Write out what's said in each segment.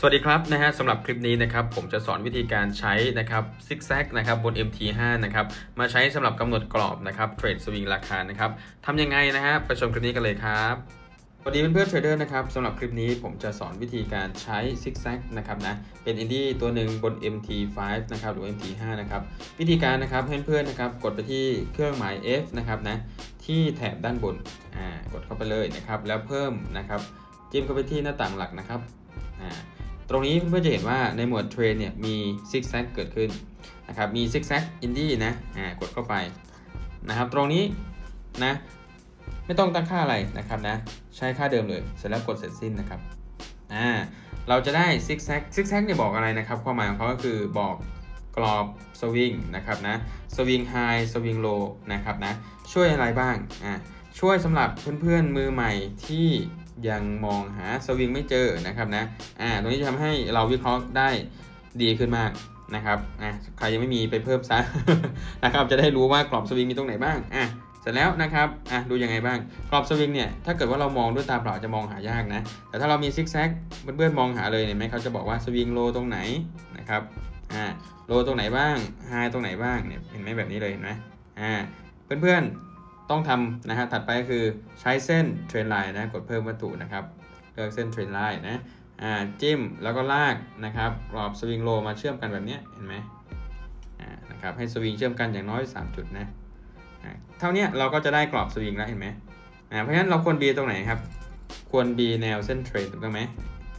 สวัสดีครับนะฮะสำหรับคลิปนี้นะครับผมจะสอนวิธีการใช้นะครับซิกแซกนะครับบน MT5 นะครับมาใช้สำหรับกำหนดกรอบนะครับเทรดสวิงราคานะครับทำยังไงนะฮะไปชมคลิปนี้กันเลยครับสวัสดีเพื่อนๆเทรดเดอร์นะครับสำหรับคลิปนี้ผมจะสอนวิธีการใช้ซิกแซกนะครับนะเป็นอินดี้ตัวหนึ่งบน MT5 นะครับหรือ MT5 นะครับวิธีการนะครับให้เพื่อนๆนะครับกดไปที่เครื่องหมาย F นะครับนะที่แถบด้านบนอ่ากดเข้าไปเลยนะครับแล้วเพิ่มนะครับจิ้มเข้าไปที่หน้าต่างหลักนะครับอ่า ตรงนี้เพื่อนๆจะเห็นว่าในหมวดเทรนเนี่ยมีซิกแซกเกิดขึ้นนะครับมีซิกแซกอินดี้นะอ่ากดเข้าไปนะครับตรงนี้นะไม่ต้องตั้งค่าอะไรนะครับนะใช้ค่าเดิมเลย เสร็จแล้วกดเสร็จสิ้นนะครับอ่าเราจะได้ซิกแซกซิกแซกเนี่ยบอกอะไรนะครับ ความหมายของเขาก็คือบอกกรอบสวิงนะครับนะสวิงไฮสวิงโลนะครับนะช่วยอะไรบ้างอ่าช่วยสำหรับเพื่อนๆมือใหม่ที่ ยังมองหาสวิงไม่เจอนะครับนะอ่าตรงนี้จะทำให้เราวิเคราะห์ได้ดีขึ้นมากนะครับอ่าใครยังไม่มีไปเพิ่มซะนะครับจะได้รู้ว่ากรอบสวิงมีตรงไหนบ้างอะเสร็จแล้วนะครับอะดูยังไงบ้างกรอบสวิงเนี่ยถ้าเกิดว่าเรามองด้วยตาเปล่าจะมองหายากนะแต่ถ้าเรามีซิกแซกเพื่อนๆมองหาเลยเห็นไหมเขาจะบอกว่าสวิงโลตรงไหนนะครับอ่าโลตรงไหนบ้างไฮตรงไหนบ้างเนี่ยเห็นไหมแบบนี้เลยเห็นไหมอ่าเพื่อนๆ ต้องทำนะฮะถัดไปก็คือใช้เส้นเทรนไลน์นะกดเพิ่มวัตถุนะครับเลือกเส้นเทรนไลน์นะอ่าจิ้มแล้วก็ลากนะครับกรอบสวิงโลมาเชื่อมกันแบบนี้เห็นไหมอ่านะครับให้สวิงเชื่อมกันอย่างน้อย 3 จุดนะอ่าเท่านี้เราก็จะได้กรอบสวิงแล้วเห็นไหมอ่าเพราะฉะนั้นเราควรบีตรงไหนครับ ควรบีแนวเส้นเทรนถูกต้องไหม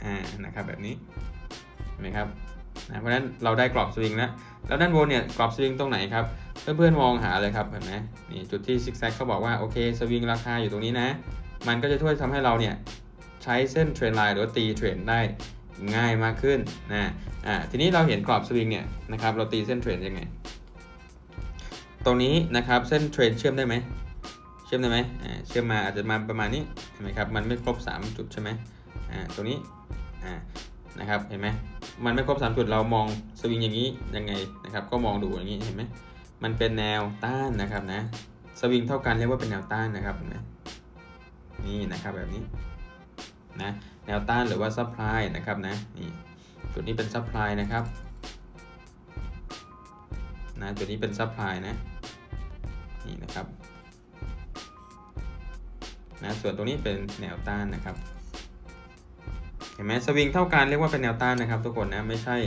อ่านะครับแบบนี้เห็นไหมครับ นะเพราะฉะนั้นเราได้กรอบสวิงแล้วแล้วด้านบนเนี่ยกรอบสวิงตรงไหนครับเพื่อนๆมองหาเลยครับเห็นไหมนี่จุดที่ซิกแซกเขาบอกว่าโอเคสวิงราคาอยู่ตรงนี้นะ มันก็จะช่วยทำให้เราเนี่ยใช้เส้นเทรนไลน์หรือว่าตีเทรนได้ง่ายมากขึ้นนะอ่าทีนี้เราเห็นกรอบสวิงเนี่ยนะครับเราตีเส้นเทรนยังไง ตรงนี้นะครับเส้นเทรนเชื่อมได้ไหมเชื่อมได้ไหมอ่าเชื่อมมาอาจจะมาประมาณนี้เห็นไหมครับมันไม่ครบ 3 จุดใช่ไหมอ่าตรงนี้อ่า นะครับเห็นไหมมันไม่ครบ 3 จุดเรามองสวิงอย่างนี้ยังไงนะครับ ก็มองดูอย่างนี้เห็นไหมมันเป็นแนวต้านนะครับนะสวิงเท่ากันเรียกว่าเป็นแนวต้านนะครับเห็นไหมนี่นะครับแบบนี้นะแนวต้านหรือว่าซัพพลายนะครับนะนี่จุดนี้เป็นซัพพลายนะครับนะจุดนี้เป็นซัพพลายนะนี่นะครับนะส่วนตรงนี้เป็นแนวต้านนะครับ เห็นไหมสวิงเท่ากันเรียกว่าเป็นแนวต้านนะครับทุกคนนะไม่ใช่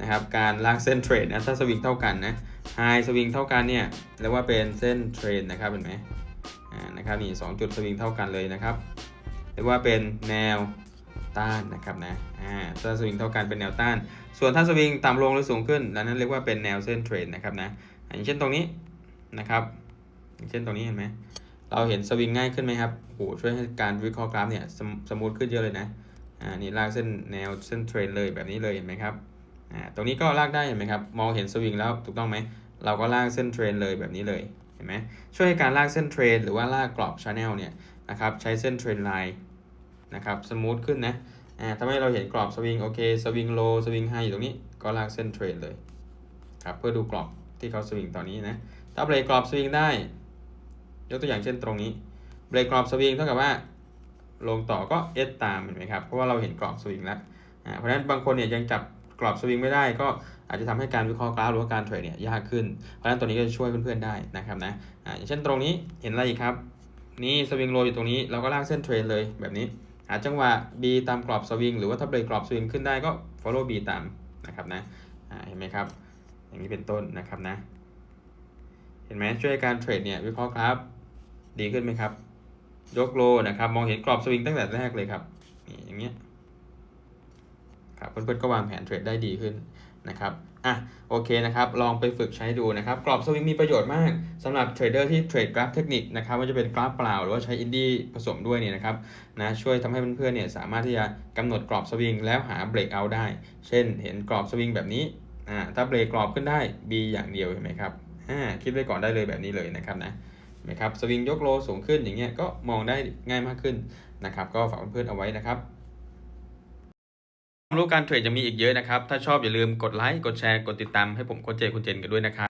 นะครับการลากเส้นเทรดนะถ้าสวิงเท่ากันนะไฮสวิงเท่ากันเนี่ยเรียกว่าเป็นเส้นเทรดนะครับเห็นไหมอ่านะครับนี่สองจุดสวิงเท่ากันเลยนะครับเรียกว่าเป็นแนวต้านนะครับนะอ่าถ้าสวิงเท่ากันเป็นแนวต้าน ส่วนถ้าสวิงต่ำลงหรือสูงขึ้นดังนั้นเรียกว่าเป็นแนวเส้นเทรนนะครับนะอย่างเช่นตรงนี้นะครับอย่างเช่นตรงนี้เห็นไหมเราเห็นสวิงง่ายขึ้นไหมครับโหช่วยให้การวิเคราะห์กราฟเนี่ยสมสมูทขึ้นเยอะเลยนะ อ่านี่ลากเส้นแนวเส้นเทรนเลยแบบนี้เลยเห็นไหมครับอ่าตรงนี้ก็ลากได้เห็นไหมครับมองเห็นสวิงแล้วถูกต้องไหมเราก็ลากเส้นเทรนเลยแบบนี้เลยเห็นไหมช่วยให้การลากเส้นเทรนหรือว่าลากกรอบชาแนลเนี่ยนะครับใช้เส้นเทรนไลน์นะครับสมูทขึ้นนะอ่าทำให้เราเห็นกรอบสวิงโอเคสวิงโลสวิงไฮอยู่ตรงนี้ก็ลากเส้นเทรนเลยครับเพื่อดูกรอบที่เขาสวิงตอนนี้นะถ้าเบรกกรอบสวิงได้ ยกตัวอย่างเช่นตรงนี้เบรกกรอบสวิงเท่ากับว่า ลงต่อก็เอสตามเห็นไหมครับเพราะว่าเราเห็นกรอบสวิงแล้วเพราะฉะนั้นบางคนเนี่ยยังจับกรอบสวิงไม่ได้ก็อาจจะทำให้การวิเคราะห์กราฟหรือว่าการเทรดเนี่ยยากขึ้น เพราะฉะนั้นตัวนี้ก็จะช่วยเพื่อนๆได้นะครับนะอ่าอย่างเช่นตรงนี้เห็นอะไรอีกครับ นี่สวิงโลอยู่ตรงนี้เราก็ลากเส้นเทรนเลยแบบนี้หาจังหวะ B ตามกรอบสวิงหรือว่าถ้าเบรกกรอบสวิงขึ้นได้ก็ follow B ตามนะครับนะอ่าเห็นไหมครับ อย่างนี้เป็นต้นนะครับนะ เห็นไหมช่วยการเทรดเนี่ยวิเคราะห์กราฟดีขึ้นไหมครับ ยกโลนะครับ มองเห็นกรอบสวิงตั้งแต่แรกเลยครับนี่อย่างเงี้ยครับเพื่อนๆก็วางแผนเทรดได้ดีขึ้นนะครับอะโอเคนะครับ ลองไปฝึกใช้ดูนะครับ กรอบสวิงมีประโยชน์มากสำหรับเทรดเดอร์ที่เทรดกราฟเทคนิคนะครับว่าจะเป็นกราฟเปล่า หรือว่าใช้อินดี้ผสมด้วยเนี่ยนะครับนะช่วยทำให้เพื่อนๆเนี่ยสามารถที่จะกำหนดกรอบสวิงแล้วหาเบรกเอาได้ เช่น เห็นกรอบสวิงแบบนี้อ่าถ้าเบรกกรอบขึ้นได้ B อย่างเดียวเห็นไหมครับอ่าคิดไว้ก่อนได้เลยแบบนี้เลยนะครับนะ นะครับสวิงยกโลสูงขึ้นอย่างเงี้ยก็มองได้ง่ายมากขึ้นนะครับ ก็ฝากเพื่อนๆเอาไว้นะครับความรู้การเทรดยังมีอีกเยอะนะครับ ถ้าชอบอย่าลืมกดไลค์กดแชร์กดติดตามให้ผมโคชเจคุณเจนกันด้วยนะครับ